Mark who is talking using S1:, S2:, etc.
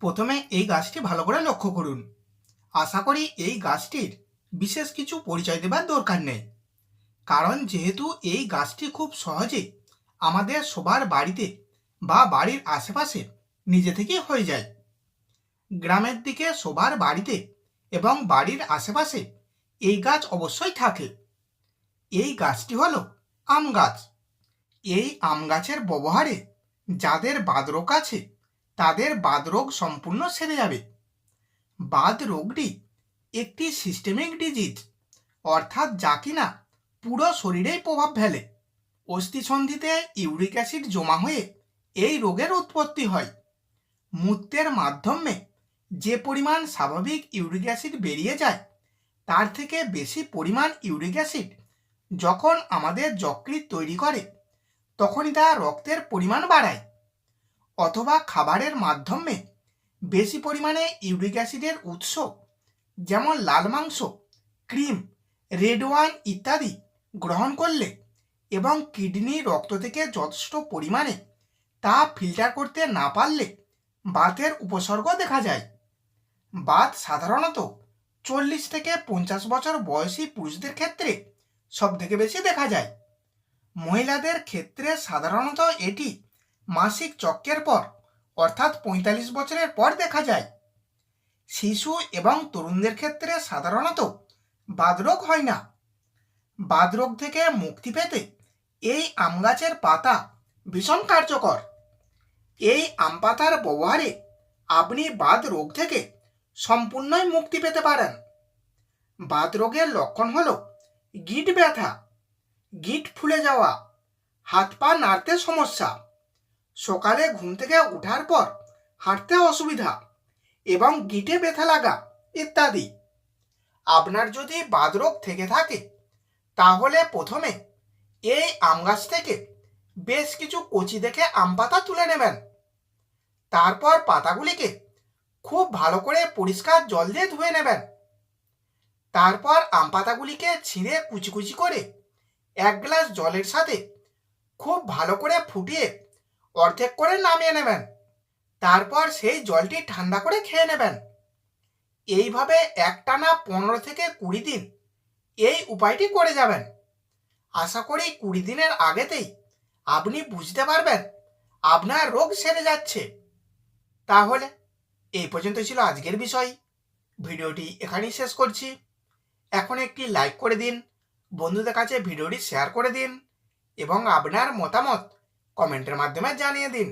S1: প্রথমে এই গাছটি ভালো করে লক্ষ্য করুন। আশা করি এই গাছটির বিশেষ কিছু পরিচয় দেবার দরকার নেই। কারণ যেহেতু এই গাছটি খুব সহজে আমাদের সবার বাড়িতে বা বাড়ির আশেপাশে নিজে থেকেই হয়ে যায়। গ্রামের দিকে সবার বাড়িতে এবং বাড়ির আশেপাশে এই গাছ অবশ্যই থাকে। এই গাছটি হলো আম গাছ। এই আম গাছের ব্যবহারে যাদের বাদরোগ আছে তাদের বাদরোগ সম্পূর্ণ সেরে যাবে। বাদ রোগটি একটি সিস্টেমিক ডিজিজ অর্থাৎ যা কিনা পুরো শরীরেই প্রভাব ফেলে। অস্থিসন্ধিতে ইউরিক অ্যাসিড জমা হয়ে এই রোগের উৎপত্তি হয়। মূত্রের মাধ্যমে যে পরিমাণ স্বাভাবিক ইউরিক অ্যাসিড বেরিয়ে যায়, তার থেকে বেশি পরিমাণ ইউরিক অ্যাসিড যখন আমাদের যকৃৎ তৈরি করে, তখনই তা রক্তের পরিমাণ বাড়ায়। অথবা খাবারের মাধ্যমে বেশি পরিমাণে ইউরিক অ্যাসিডের উৎস, যেমন লাল মাংস, ক্রিম, রেড ওয়াইন ইত্যাদি গ্রহণ করলে এবং কিডনি রক্ত থেকে যথেষ্ট পরিমাণে তা ফিল্টার করতে না পারলে বাতের উপসর্গ দেখা যায়। বাত সাধারণত চল্লিশ থেকে পঞ্চাশ বছর বয়সী পুরুষদের ক্ষেত্রে সব থেকে বেশি দেখা যায়। মহিলাদের ক্ষেত্রে সাধারণত এটি মাসিক চক্রের পর, অর্থাৎ পঁয়তাল্লিশ বছরের পর দেখা যায়। শিশু এবং তরুণদের ক্ষেত্রে সাধারণত বাদরোগ হয় না। বাদরোগ থেকে মুক্তি পেতে এই আম গাছের পাতা ভীষণ কার্যকর। এই আম পাতার ব্যবহারে আপনি বাদ রোগ থেকে সম্পূর্ণই মুক্তি পেতে পারেন। বাত রোগের লক্ষণ হল গিট ব্যথা, গিট ফুলে যাওয়া, হাত পা নাড়তে সমস্যা সকালে ঘুম থেকে ওঠার পর হাঁটতে অসুবিধা এবং গিটে ব্যথা লাগা ইত্যাদি। আপনার যদি বাদরোগ থেকে থাকে, তাহলে প্রথমে এই আম গাছ থেকে বেশ কিছু কচি দেখে আম পাতা তুলে নেবেন। তারপর পাতাগুলিকে খুব ভালো করে পরিষ্কার জল দিয়ে ধুয়ে নেবেন। তারপর আম পাতাগুলিকে ছিঁড়ে কুচি কুচি করে এক গ্লাস জলের সাথে খুব ভালো করে ফুটিয়ে অর্ধেক করে নামিয়ে নেবেন। তারপর সেই জলটি ঠান্ডা করে খেয়ে নেবেন। এইভাবে একটানা পনেরো থেকে কুড়ি দিন এই উপায়টি করে যাবেন। আশা করি কুড়ি দিনের আগেতেই আপনি বুঝতে পারবেন আপনার রোগ সেরে যাচ্ছে। তাহলে এই পর্যন্ত ছিল আজকের বিষয়। ভিডিওটি এখানেই শেষ করছি। এখন একটি লাইক করে দিন। বন্ধুদের কাছে ভিডিওটি শেয়ার করে দিন এবং আপনার মতামত কমেন্টের মাধ্যমে জানিয়ে দিন।